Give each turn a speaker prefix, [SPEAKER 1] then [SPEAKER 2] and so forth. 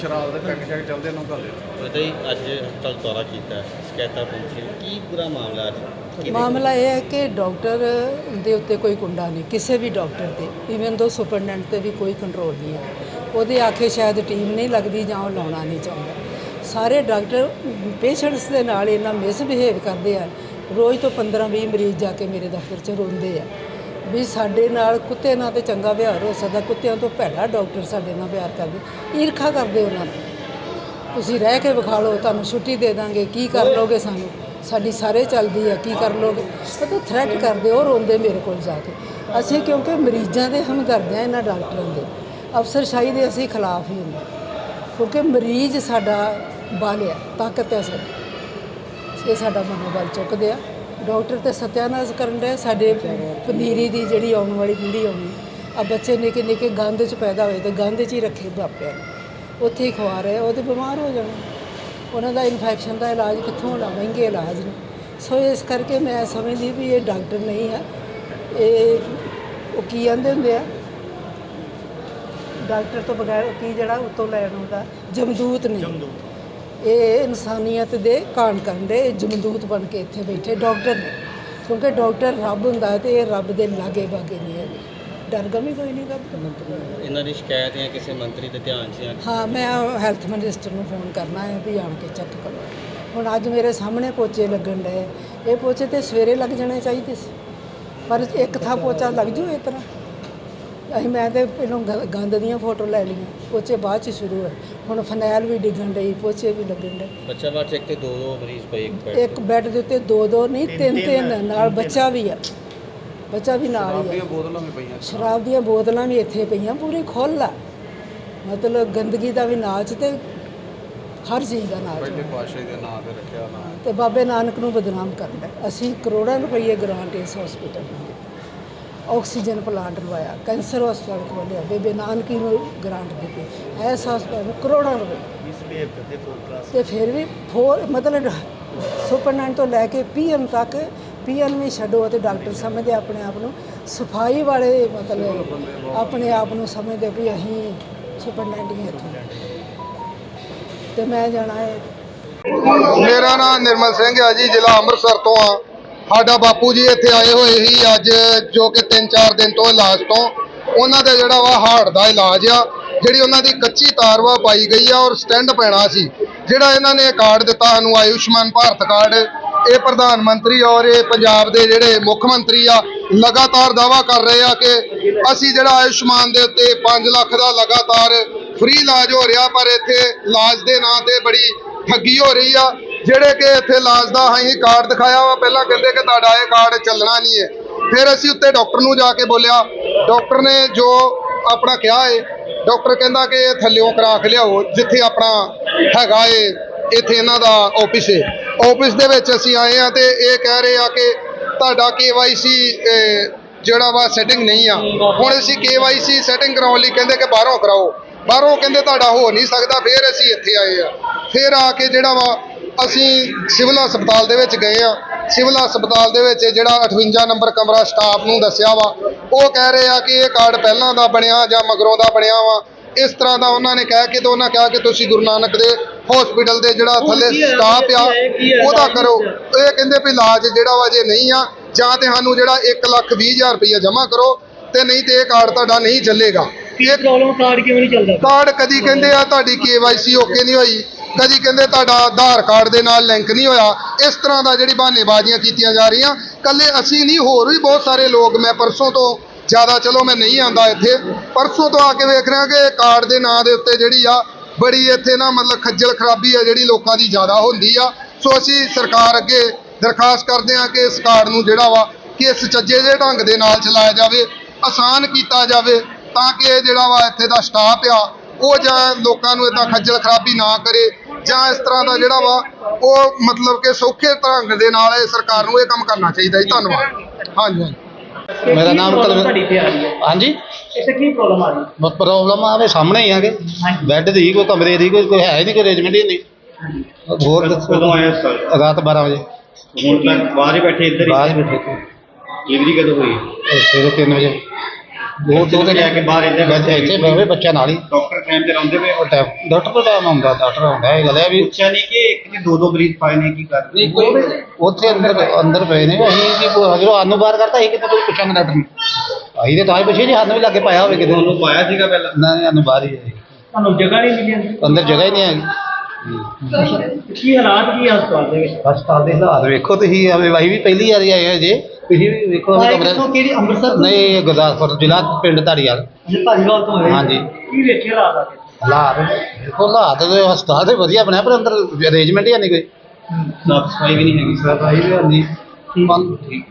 [SPEAKER 1] ਸ਼ਰਾਬ ਦੇ ਪੈਕ ਸ਼ੈਕ ਚੱਲਦੇ ਨੂੰ ਘੱਲ ਦਿੱਤਾ
[SPEAKER 2] ਪਤਾ ਹੀ ਅੱਜ ਹਸਪਤਾਲ ਦੌਰਾ ਕੀਤਾ ਹੈ, ਸ਼ਿਕਾਇਤਾਂ ਪਹੁੰਚੀਆਂ। ਕੀ ਪੂਰਾ ਮਾਮਲਾ ਅੱਜ?
[SPEAKER 3] ਮਾਮਲਾ ਇਹ ਹੈ ਕਿ ਡਾਕਟਰ ਦੇ ਉੱਤੇ ਕੋਈ ਕੁੰਡਾ ਨਹੀਂ ਕਿਸੇ ਵੀ ਡਾਕਟਰ ਤੇ। ਇਵਨ ਦੋ ਸੁਪਰਡੈਂਟ ਤੇ ਵੀ ਕੋਈ ਕੰਟਰੋਲ ਨਹੀਂ ਹੈ। ਉਹਦੇ ਆਖੇ ਸ਼ਾਇਦ ਟੀਮ ਨਹੀਂ ਲੱਗਦੀ ਜਾਂ ਉਹ ਲਾਉਣਾ ਨਹੀਂ ਚਾਹੁੰਦਾ। ਸਾਰੇ ਡਾਕਟਰ ਪੇਸ਼ੈਂਟਸ ਦੇ ਨਾਲ ਇੰਨਾ ਮਿਸਬਿਹੇਵ ਕਰਦੇ ਆ। ਰੋਜ਼ ਤੋਂ 15-20 ਮਰੀਜ਼ ਜਾ ਕੇ ਮੇਰੇ ਦਫ਼ਤਰ 'ਚ ਰੋਂਦੇ ਆ। ਵੀ ਸਾਡੇ ਨਾਲ ਕੁੱਤੇ ਨਾਲ ਤੇ ਚੰਗਾ ਵਿਹਾਰ ਹੋ ਸਕਦਾ ਕੁੱਤਿਆਂ ਤੋਂ ਭੈੜਾ ਡਾਕਟਰ ਸਾਡੇ ਨਾਲ ਪਿਆਰ ਕਰਦੇ। ਈਰਖਾ ਕਰਦੇ ਉਹਨਾਂ ਨੂੰ ਤੁਸੀਂ ਰਹਿ ਕੇ ਵਿਖਾ ਲਓ ਤੁਹਾਨੂੰ ਛੁੱਟੀ ਦੇ ਦਾਂਗੇ ਕੀ ਕਰ ਲੋਗੇ ਸਾਨੂੰ? ਸਾਡੀ ਸਾਰੇ ਚੱਲਦੀ ਹੈ ਕੀ ਕਰ ਲੋਗੇ ਉਹ ਤਾਂ ਥ੍ਰੈਟ ਕਰਦੇ ਉਹ ਰੋਂਦੇ ਮੇਰੇ ਕੋਲ ਜਾ ਕੇ। ਅਸੀਂ ਕਿਉਂਕਿ ਮਰੀਜ਼ਾਂ ਦੇ ਹਮਦਰਦ ਹਾਂ ਇਹਨਾਂ ਡਾਕਟਰਾਂ ਦੇ। ਅਫਸਰਸ਼ਾਹੀ ਦੇ ਅਸੀਂ ਖਿਲਾਫ ਹੀ ਹੁੰਦੇ। ਕਿਉਂਕਿ ਮਰੀਜ਼ ਸਾਡਾ ਬਲ ਆ ਤਾਕਤ ਹੈ ਸਾਡੀ। ਇਹ ਸਾਡਾ ਮਨੋਬਲ ਚੁੱਕਦੇ ਆ। ਡਾਕਟਰ ਤੇ ਸਤਿਆਨਾਸ਼ ਕਰਨ ਦੇ ਸਾਡੇ ਪਨੀਰੀ ਦੀ ਜਿਹੜੀ ਆਉਣ ਵਾਲੀ ਪੀੜ੍ਹੀ ਆਉਣੀ ਆ ਬੱਚੇ ਨਿੱਕੇ ਨਿੱਕੇ ਗੰਦ 'ਚ ਪੈਦਾ ਹੋਏ ਤੇ ਗੰਦ 'ਚ ਹੀ ਰੱਖੇ ਬਾਪਿਆਂ ਨੇ। ਉੱਥੇ ਹੀ ਖਵਾ ਰਹੇ, ਉਹ ਤੇ ਬਿਮਾਰ ਹੋ ਜਾਣਾ। ਉਹਨਾਂ ਦਾ ਇਨਫੈਕਸ਼ਨ ਦਾ ਇਲਾਜ ਕਿੱਥੋਂ ਹੋਣਾ? ਮਹਿੰਗੇ ਇਲਾਜ ਨੇ। ਸੋ ਇਸ ਕਰਕੇ ਮੈਂ ਸਮਝਦੀ ਵੀ ਇਹ ਡਾਕਟਰ ਨਹੀਂ ਹੈ ਇਹ ਉਹ ਕੀ ਕਹਿੰਦੇ ਹੁੰਦੇ ਆ? ਡਾਕਟਰ ਤੋਂ ਬਗੈਰ ਕੀ ਜਿਹੜਾ ਉਤੋਂ ਲੈਣ ਹੁੰਦਾ ਜਮਦੂਤ ਨਹੀਂ। ਜਮਦੂਤ। ਇਹ ਇਨਸਾਨੀਅਤ ਦੇ ਕਾਣ ਕਰਨ ਦੇ ਜਮਦੂਤ ਬਣ ਕੇ ਇੱਥੇ ਬੈਠੇ ਡਾਕਟਰ ਨੇ। ਕਿਉਂਕਿ ਡਾਕਟਰ ਰੱਬ ਹੁੰਦਾ ਹੈ ਤੇ ਇਹ ਰੱਬ ਦੇ ਲਾਗੇ ਬਾਗੇ ਨਹੀਂ ਹੈਗੇ। ਡਰ ਗਮੀ ਕੋਈ ਨਹੀਂ ਰੱਬ।
[SPEAKER 2] ਇਹਨਾਂ ਦੀ ਸ਼ਿਕਾਇਤ ਜਾਂ ਕਿਸੇ ਮੰਤਰੀ ਦੇ ਧਿਆਨ 'ਚ
[SPEAKER 3] ਹਾਂ ਮੈਂ ਹੈਲਥ ਮਿਨਿਸਟਰ ਨੂੰ ਫੋਨ ਕਰਨਾ ਹੈ ਵੀ ਆਣ ਕੇ ਚੈੱਕ ਕਰੋ। ਹੁਣ ਅੱਜ ਮੇਰੇ ਸਾਹਮਣੇ ਪੋਚੇ ਲੱਗਣ ਡਏ। ਇਹ ਪੋਚੇ ਤੇ ਸਵੇਰੇ ਲੱਗ ਜਾਣੇ ਚਾਹੀਦੇ ਸੀ। ਪਰ ਇੱਕ ਥਾਂ ਪੋਚਾ ਲੱਗ ਜੂ ਇਸ ਤਰ੍ਹਾਂ। ਅਸੀਂ ਮੈਂ ਤੇ ਪਹਿਲਾਂ ਗ- ਗੰਦ ਦੀਆਂ ਫੋਟੋ ਲੈ ਲਈਆਂ ਪੋਚੇ ਬਾਅਦ ਚ ਸ਼ੁਰੂ ਹੈ ਹੁਣ ਫਨੈਲ ਵੀ ਡਿੱਗਣ ਡਈ ਪੋਚੇ ਵੀ ਲੱਗਣ ਡਏ।
[SPEAKER 2] ਬੱਚਾ ਬਾਅਦ 'ਚ ਇੱਕ ਤੇ ਦੋ ਦੋ ਮਰੀਜ਼ ਪਏ ਇੱਕ ਬੈੱਡ
[SPEAKER 3] ਇੱਕ ਬੈੱਡ ਦੇ ਉੱਤੇ ਦੋ ਦੋ ਨਹੀਂ ਤਿੰਨ ਤਿੰਨ ਨਾਲ ਬੱਚਾ ਵੀ ਆ। ਬੱਚਾ ਵੀ ਨਾਲ ਹੀ ਆ।
[SPEAKER 1] ਬੋਤਲਾਂ ਵੀ ਪਈਆਂ।
[SPEAKER 3] ਸ਼ਰਾਬ ਦੀਆਂ ਬੋਤਲਾਂ ਵੀ ਇੱਥੇ ਪਈਆਂ ਪੂਰੀ ਖੁੱਲ੍ਹ ਆ। ਮਤਲਬ ਗੰਦਗੀ ਦਾ ਵੀ ਨਾਚ ਤੇ ਹਰ ਚੀਜ਼ ਦਾ ਨਾਚ
[SPEAKER 1] ਪਹਿਲੇ
[SPEAKER 3] ਹੋਣਾ।
[SPEAKER 1] ਪਾਸ਼ੇ ਦੇ ਨਾਂ ਤੇ ਰੱਖਿਆ ਨਾ
[SPEAKER 3] ਤੇ ਬਾਬੇ ਨਾਨਕ ਨੂੰ ਬਦਨਾਮ ਕਰਦਾ ਅਸੀਂ ਕਰੋੜਾਂ ਰੁਪਏ ਗ੍ਰਾਂਟ ਇਸ ਹਸਪੀਟਲ ਨੂੰ ਦਿੱਤੀ। ਆਕਸੀਜਨ ਪਲਾਂਟ ਲਵਾਇਆ ਕੈਂਸਰ ਹਸਪਤਾਲ ਖੋਲ੍ਹਿਆ ਬੇਬੇ ਨਾਨਕੀ ਨੂੰ ਗ੍ਰਾਂਟ ਦਿੱਤੀ। ਇਸ ਹਸਪਤਾਲ ਨੂੰ ਕਰੋੜਾਂ ਰੁਪਏ। ਤੇ ਫਿਰ ਵੀ ਫੋਰ ਮਤਲਬ ਸੁਪਰਡੈਂਟ ਤੋਂ ਲੈ ਕੇ ਪੀਐਮ ਤੱਕ ਪੀਐਮ ਵੀ ਛੱਡੋ ਤੇ ਡਾਕਟਰ ਸਮਝਦੇ ਆਪਣੇ ਆਪ ਨੂੰ। ਸਫ਼ਾਈ ਵਾਲੇ ਮਤਲਬ ਆਪਣੇ ਆਪ ਨੂੰ ਸਮਝਦੇ ਵੀ ਅਸੀਂ ਸੁਪਰਡੈਂਟ ਹੀ ਹਾਂ ਇੱਥੋਂ। ਤੇ ਮੈਂ ਜਾਣਾ ਹੈ।
[SPEAKER 4] ਮੇਰਾ ਨਾਮ ਨਿਰਮਲ ਸਿੰਘ ਹੈ ਜੀ ਜ਼ਿਲ੍ਹਾ ਅੰਮ੍ਰਿਤਸਰ ਤੋਂ ਆ। ਸਾਡਾ ਬਾਪੂ ਜੀ ਇੱਥੇ ਆਏ ਹੋਏ ਸੀ ਅੱਜ, ਜੋ ਕਿ 3-4 ਦਿਨ ਤੋਂ ਇਲਾਜ ਤੋਂ। ਉਹਨਾਂ ਦਾ ਜਿਹੜਾ ਵਾ ਹਾਰਟ ਦਾ ਇਲਾਜ ਆ, ਜਿਹੜੀ ਉਹਨਾਂ ਦੀ ਕੱਚੀ ਤਾਰ ਵਾ ਪਾਈ ਗਈ ਆ ਔਰ ਸਟੈਂਡ ਪੈਣਾ ਸੀ। ਜਿਹੜਾ ਇਹਨਾਂ ਨੇ ਕਾਰਡ ਦਿੱਤਾ ਸਾਨੂੰ, ਆਯੁਸ਼ਮਾਨ ਭਾਰਤ ਕਾਰਡ, ਇਹ ਪ੍ਰਧਾਨ ਮੰਤਰੀ ਔਰ ਇਹ ਪੰਜਾਬ ਦੇ ਜਿਹੜੇ ਮੁੱਖ ਮੰਤਰੀ ਆ, ਲਗਾਤਾਰ ਦਾਵਾ ਕਰ ਰਹੇ ਆ ਕਿ ਅਸੀਂ ਜਿਹੜਾ ਆਯੁਸ਼ਮਾਨ ਦੇ ਉੱਤੇ 5 ਲੱਖ ਦਾ ਲਗਾਤਾਰ ਫ੍ਰੀ ਇਲਾਜ ਹੋ ਰਿਹਾ, ਪਰ ਇੱਥੇ ਇਲਾਜ ਦੇ ਨਾਂ ਤੇ ਬੜੀ ਠੱਗੀ ਹੋ ਰਹੀ ਆ। ਜਿਹੜੇ ਕਿ ਇੱਥੇ ਇਲਾਜ ਦਾ ਅਸੀਂ ਕਾਰਡ ਦਿਖਾਇਆ ਵਾ, ਪਹਿਲਾਂ ਕਹਿੰਦੇ ਕਿ ਤੁਹਾਡਾ ਇਹ ਕਾਰਡ ਚੱਲਣਾ ਨਹੀਂ ਹੈ। ਫਿਰ ਅਸੀਂ ਉੱਤੇ ਡਾਕਟਰ ਨੂੰ ਜਾ ਕੇ ਬੋਲਿਆ। ਡਾਕਟਰ ਨੇ ਜੋ ਆਪਣਾ ਕਿਹਾ ਏ, ਡਾਕਟਰ ਕਹਿੰਦਾ ਕਿ ਇਹ ਥੱਲਿਓਂ ਕਰਾ ਕੇ ਲਿਆਓ, ਜਿੱਥੇ ਆਪਣਾ ਹੈਗਾ ਏ, ਇੱਥੇ ਇਹਨਾਂ ਦਾ ਆਫਿਸ ਏ। ਆਫਿਸ ਦੇ ਵਿੱਚ ਅਸੀਂ ਆਏ ਆ ਤੇ ਇਹ ਕਹਿ ਰਹੇ ਆ ਕਿ ਤੁਹਾਡਾ KYC ਜਿਹੜਾ ਵਾ ਸੈਟਿੰਗ ਨਹੀਂ ਆ। ਹੁਣ ਅਸੀਂ KYC ਸੈਟਿੰਗ ਕਰਾਉਣ ਲਈ ਕਹਿੰਦੇ ਕਿ ਬਾਹਰੋਂ ਕਰਾਓ। ਬਾਹਰੋਂ ਕਹਿੰਦੇ ਤੁਹਾਡਾ ਹੋ ਨਹੀਂ ਸਕਦਾ, ਫਿਰ ਅਸੀਂ ਇੱਥੇ ਆਏ ਆ। ਫਿਰ ਆ ਕੇ ਜਿਹੜਾ ਵਾ ਅਸੀਂ ਸਿਵਲ ਹਸਪਤਾਲ ਦੇ ਵਿੱਚ ਗਏ ਆ ਸਿਵਲ ਹਸਪਤਾਲ ਦੇ ਵਿੱਚ ਜਿਹੜਾ 58 ਨੰਬਰ ਕਮਰਾ ਸਟਾਫ ਨੂੰ ਦੱਸਿਆ ਵਾ ਉਹ ਕਹਿ ਰਹੇ ਆ ਕਿ ਇਹ ਕਾਰਡ ਪਹਿਲਾਂ ਦਾ ਬਣਿਆ ਜਾਂ ਮਗਰੋਂ ਦਾ ਬਣਿਆ ਵਾ। ਇਸ ਤਰ੍ਹਾਂ ਦਾ ਉਹਨਾਂ ਨੇ ਕਹਿ ਕੇ ਤੇ ਉਹਨਾਂ ਕਿਹਾ ਕਿ ਤੁਸੀਂ ਗੁਰੂ ਨਾਨਕ ਦੇ ਹਸਪੀਟਲ ਦੇ ਜਿਹੜਾ ਥੱਲੇ ਸਟਾਫ ਆ ਉਹਦਾ ਕਰੋ। ਇਹ ਕਹਿੰਦੇ ਵੀ ਇਲਾਜ ਜਿਹੜਾ ਵਾ ਜੇ ਨਹੀਂ ਆ ਜਾਂ ਤੇ ਸਾਨੂੰ ਜਿਹੜਾ 1 ਲੱਖ 20 ਹਜ਼ਾਰ ਰੁਪਈਆ ਜਮ੍ਹਾਂ ਕਰੋ ਤੇ ਨਹੀਂ ਤੇ ਇਹ ਕਾਰਡ ਤੁਹਾਡਾ ਨਹੀਂ ਚੱਲੇਗਾ। ਇਹ
[SPEAKER 5] ਪ੍ਰੋਬਲਮ ਕਾਰਡ ਕਿਉਂ ਨਹੀਂ ਚੱਲਦਾ?
[SPEAKER 4] ਕਾਰਡ ਕਦੀ ਕਹਿੰਦੇ ਆ ਤੁਹਾਡੀ KYC ਓਕੇ ਨਹੀਂ ਹੋਈ। ਕਦੀ ਕਹਿੰਦੇ ਤੁਹਾਡਾ ਆਧਾਰ ਕਾਰਡ ਦੇ ਨਾਲ ਲਿੰਕ ਨਹੀਂ ਹੋਇਆ, ਇਸ ਤਰ੍ਹਾਂ ਦਾ ਜਿਹੜੀ ਬਹਾਨੇਬਾਜ਼ੀਆਂ ਕੀਤੀਆਂ ਜਾ ਰਹੀਆਂ। ਕੱਲੇ ਅਸੀਂ ਨਹੀਂ, ਹੋਰ ਵੀ ਬਹੁਤ ਸਾਰੇ ਲੋਕ ਮੈਂ ਪਰਸੋਂ ਤੋਂ ਜ਼ਿਆਦਾ, ਚਲੋ ਮੈਂ ਨਹੀਂ ਆਂਦਾ ਇੱਥੇ, ਪਰਸੋਂ ਤੋਂ ਆ ਕੇ ਵੇਖ ਰਿਹਾ ਕਿ ਕਾਰਡ ਦੇ ਨਾਂ ਦੇ ਉੱਤੇ ਜਿਹੜੀ ਆ, ਬੜੀ ਇੱਥੇ ਨਾ ਮਤਲਬ ਖੱਜਲ ਖਰਾਬੀ ਆ, ਜਿਹੜੀ ਲੋਕਾਂ ਦੀ ਜ਼ਿਆਦਾ ਹੁੰਦੀ ਆ। ਸੋ ਅਸੀਂ ਸਰਕਾਰ ਅੱਗੇ ਦਰਖਾਸਤ ਕਰਦੇ ਆ ਕਿ ਇਸ ਕਾਰਡ ਨੂੰ ਜਿਹੜਾ ਵਾ, ਕਿ ਇਸ ਸੁਚੱਜੇ ਜਿਹੇ ਢੰਗ ਦੇ ਨਾਲ ਚਲਾਇਆ ਜਾਵੇ, ਆਸਾਨ ਕੀਤਾ ਜਾਵੇ, ਤਾਂ ਕਿ ਇਹ ਜਿਹੜਾ ਵਾ ਇੱਥੇ ਦਾ ਸਟਾਫ ਆ ਉਹ ਜਾਂ ਲੋਕਾਂ ਨੂੰ ਇਦਾਂ ਖੱਜਲ ਖਰਾਬੀ ਨਾ ਕਰੇ ਜਾਂ ਇਸ ਤਰ੍ਹਾਂ ਦਾ ਜਿਹੜਾ ਵਾ ਉਹ ਮਤਲਬ ਕਿ ਸੌਖੇ ਢੰਗ ਦੇ ਨਾਲ ਇਹ ਸਰਕਾਰ ਨੂੰ ਇਹ ਕੰਮ ਕਰਨਾ ਚਾਹੀਦਾ ਜੀ ਧੰਨਵਾਦ। ਹਾਂਜੀ ਹਾਂਜੀ।
[SPEAKER 6] ਮੇਰਾ ਨਾਮ
[SPEAKER 5] ਤੁਹਾਡੀ
[SPEAKER 6] ਕੁਲਵਿੰਦਰ ਹਾਂਜੀ?
[SPEAKER 5] ਇੱਥੇ ਕੀ ਪ੍ਰੋਬਲਮ ਆ ਰਹੀ ਹੈ?
[SPEAKER 6] ਪ੍ਰੋਬਲਮ ਆਵੇ ਸਾਹਮਣੇ ਹੀ ਆਗੇ ਬੈੱਡ ਦੀ ਕੋਈ ਕਮਰੇ ਦੀ ਕੋਈ ਕੋਈ ਹੈ ਹੀ ਨਹੀਂ ਕੋਈ ਅਰੇਂਜਮੈਂਟ ਹੀ ਨਹੀਂ। ਹੋਰ
[SPEAKER 7] ਕਦੋਂ ਆਇਆ ਸਰ
[SPEAKER 6] ਰਾਤ 12 ਵਜੇ।
[SPEAKER 7] ਹੁਣ ਤੱਕ ਬਾਹਰ ਹੀ ਬੈਠੇ ਇੱਧਰ
[SPEAKER 6] ਬਾਹਰ
[SPEAKER 7] ਹੀ
[SPEAKER 6] ਬੈਠੇ ਸੀ
[SPEAKER 7] ਡਿਲੀਵਰੀ ਕਦੋਂ ਹੋਈ?
[SPEAKER 6] ਸਵੇਰੇ 3 ਵਜੇ। ਦੋ ਦੋ ਤੇ
[SPEAKER 2] ਲੈ ਕੇ ਬਾਹਰ ਇੱਥੇ
[SPEAKER 6] ਬੱਚੇ ਇੱਥੇ ਬਹਿਵੇ ਬੱਚਾ ਨਾਲ ਹੀ।
[SPEAKER 2] ਡਾਕਟਰ ਟਾਈਮ ਤੇ ਰਹਿੰਦੇ ਪਏ
[SPEAKER 6] ਉਹ ਟਾਈਮ ਡਾਕਟਰ ਕੋਲ ਟਾਈਮ ਆਉਂਦਾ ਡਾਕਟਰ ਆਉਂਦਾ ਇਹ ਗੱਲ ਹੈ ਵੀ
[SPEAKER 2] ਪੁੱਛਿਆ ਨਹੀਂ ਕਿ ਇੱਕ ਨੇ ਦੋ ਦੋ ਮਰੀਜ਼ ਪਾਏ ਨੇ ਕੀ ਕਰ ਨਹੀਂ ਕੋਈ
[SPEAKER 6] ਉੱਥੇ ਅੰਦਰ ਅੰਦਰ ਪਏ ਨੇ ਅਸੀਂ ਕੀ ਜਦੋਂ ਸਾਨੂੰ ਬਾਹਰ ਕਰਤਾ ਅਸੀਂ ਕਿਤੇ ਕੋਈ ਪੁੱਛਾਂਗੇ ਡਾਕਟਰ ਨੂੰ। ਅਸੀਂ ਤੇ ਤਾਂ ਹੀ ਪੁੱਛੇ ਜੀ ਸਾਨੂੰ ਵੀ ਲੱਗੇ ਪਾਇਆ ਹੋਵੇ ਕਿਤੇ।
[SPEAKER 2] ਉਹਨੂੰ ਪਾਇਆ ਸੀਗਾ ਪਹਿਲਾਂ?
[SPEAKER 6] ਨਾ ਸਾਨੂੰ ਬਾਹਰ ਹੀ ਹੈ।
[SPEAKER 5] ਤੁਹਾਨੂੰ ਜਗ੍ਹਾ ਨਹੀਂ ਮਿਲੀ ਅੰਦਰ?
[SPEAKER 6] ਜਗ੍ਹਾ ਹੀ ਨਹੀਂ ਹੈਗੀ।
[SPEAKER 5] ਕੀ ਹਾਲਾਤ ਕੀ ਹਸਪਤਾਲ ਦੇ ਵਿੱਚ?
[SPEAKER 6] ਹਸਪਤਾਲ ਦੇ ਹਾਲਾਤ ਵੇਖੋ ਤੁਸੀਂ ਆਵੇ ਵਾਹੀ ਵੀ ਪਹਿਲੀ ਵਾਰੀ ਆਏ ਹੋ ਜੇ। ਤੁਸੀਂ ਵੀ ਵੇਖੋ
[SPEAKER 5] ਆਏ
[SPEAKER 6] ਕਮਰੇ
[SPEAKER 5] ਕਿੱਥੋਂ ਕਿਹੜੀ ਅੰਮ੍ਰਿਤਸਰ ਤੋਂ?
[SPEAKER 6] ਨਹੀਂ ਇਹ ਗੁਰਦਾਸਪੁਰ ਜ਼ਿਲ੍ਹਾ ਪਿੰਡ ਧਾਰੀਵਾਲ।
[SPEAKER 5] ਅੱਛਾ ਧਾਰੀਵਾਲ ਤੋਂ ਆਏ?
[SPEAKER 6] ਹਾਂਜੀ।
[SPEAKER 5] ਕੀ ਵੇਖਿਆ ਹਾਲਾਤ ਆ ਕੇ?
[SPEAKER 6] ਹਾਲਾਤ ਵੇਖੋ ਹਾਲਾਤ ਦੇ ਹਸਪਤਾਲ ਦੇ ਵਧੀਆ ਬਣਿਆ ਪਰ ਅੰਦਰ ਅਰੇਂਜਮੈਂਟ ਹੀ ਨਹੀਂ ਕੋਈ।
[SPEAKER 2] ਸਾਫ਼ ਸਫ਼ਾਈ ਵੀ ਨਹੀਂ ਹੈਗੀ
[SPEAKER 6] ਸਫ਼ਾਈ ਵੀ ਹਾਂਜੀ